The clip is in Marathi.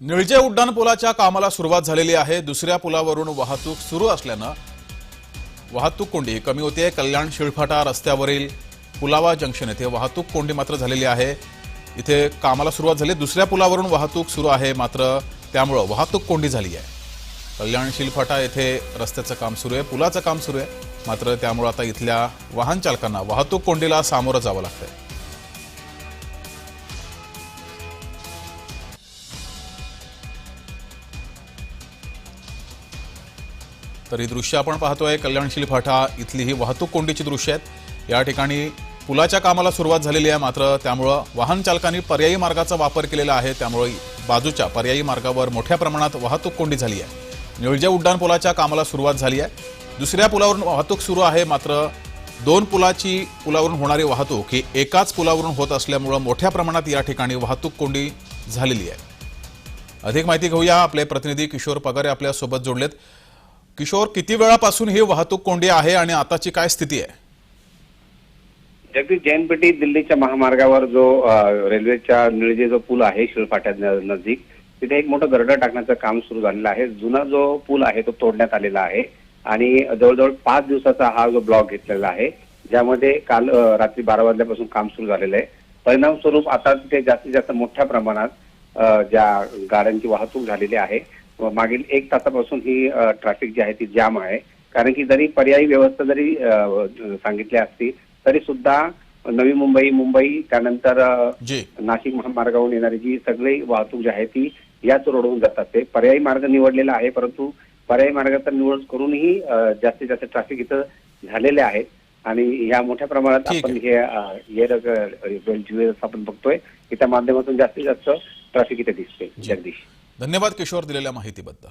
निळजे उड्डाण पुलाच्या कामाला सुरुवात झालेली आहे. दुसऱ्या पुलावरून वाहतूक सुरू असल्यानं वाहतूक कोंडी कमी होते कल्याण शिळफाटा रस्त्यावरील पुलावा जंक्शन येथे वाहतूक कोंडी मात्र झालेली आहे. इथे कामाला सुरुवात झाली. दुसऱ्या पुलावरून वाहतूक सुरू आहे मात्र त्यामुळं वाहतूक कोंडी झाली आहे. कल्याण शिलफाटा येथे रस्त्याचं काम सुरू आहे पुलाचं काम सुरू आहे मात्र त्यामुळं आता इथल्या वाहन चालकांना वाहतूक कोंडीला सामोरं जावं लागतंय. तर ही दृश्य आपण पाहतोय. कल्याणशील फाटा इथली ही वाहतूक कोंडीची दृश्य आहेत. या ठिकाणी पुलाच्या कामाला सुरुवात झालेली आहे मात्र त्यामुळं वाहन चालकांनी पर्यायी मार्गाचा वापर केलेला आहे. त्यामुळे बाजूच्या पर्यायी मार्गावर मोठ्या प्रमाणात वाहतूक कोंडी झाली आहे. निळजे उड्डाण पुलाच्या कामाला सुरुवात झाली आहे. दुसऱ्या पुलावरून वाहतूक सुरू आहे मात्र दोन पुलाची पुलावरून होणारी वाहतूक ही एकाच पुलावरून होत असल्यामुळं मोठ्या प्रमाणात या ठिकाणी वाहतूक कोंडी झालेली आहे. अधिक माहिती घेऊया. आपले प्रतिनिधी किशोर पगारे आपल्यासोबत जोडलेत. किशोर किती वेळापासून ही वाहतूक कोंडी आहे आणि आताची काय स्थिती आहे? जगदीश जैनपेटी दिल्लीच्या महामार्गावर जो रेल्वेच्या निळजे जो पूल आहे शिळफाट्या नजीक तिथे एक मोठं गर्डर टाकण्याचं काम सुरू झालेलं आहे. जुना जो पूल आहे तो तोडण्यात आलेला आहे आणि जवळजवळ पाच दिवसाचा हा जो ब्लॉक घेतलेला आहे ज्यामध्ये काल रात्री बारा वाजल्यापासून काम सुरू झालेलं आहे. परिणामस्वरूप आता तिथे जास्तीत जास्त मोठ्या प्रमाणात ज्या गाड्यांची वाहतूक झालेली आहे मागील एक तासापासून ही ट्रॅफिक जी आहे ती जाम आहे. कारण की जरी पर्यायी व्यवस्था जरी सांगितली असती तरी सुद्धा नवी मुंबई मुंबई त्यानंतर नाशिक महामार्गावरून येणारी जी सगळी वाहतूक जी आहे ती याच रोडवरून जात असते पर्यायी मार्ग निवडलेला आहे परंतु पर्यायी मार्गाचा निवड करूनही जास्तीत जास्त ट्रॅफिक इथं झालेले आहे आणि या मोठ्या प्रमाणात आपण हे आपण बघतोय. की त्या माध्यमातून जास्तीत जास्त ट्रॅफिक इथे दिसते जगदीश. धन्यवाद किशोर दिलेल्या माहितीबद्दल.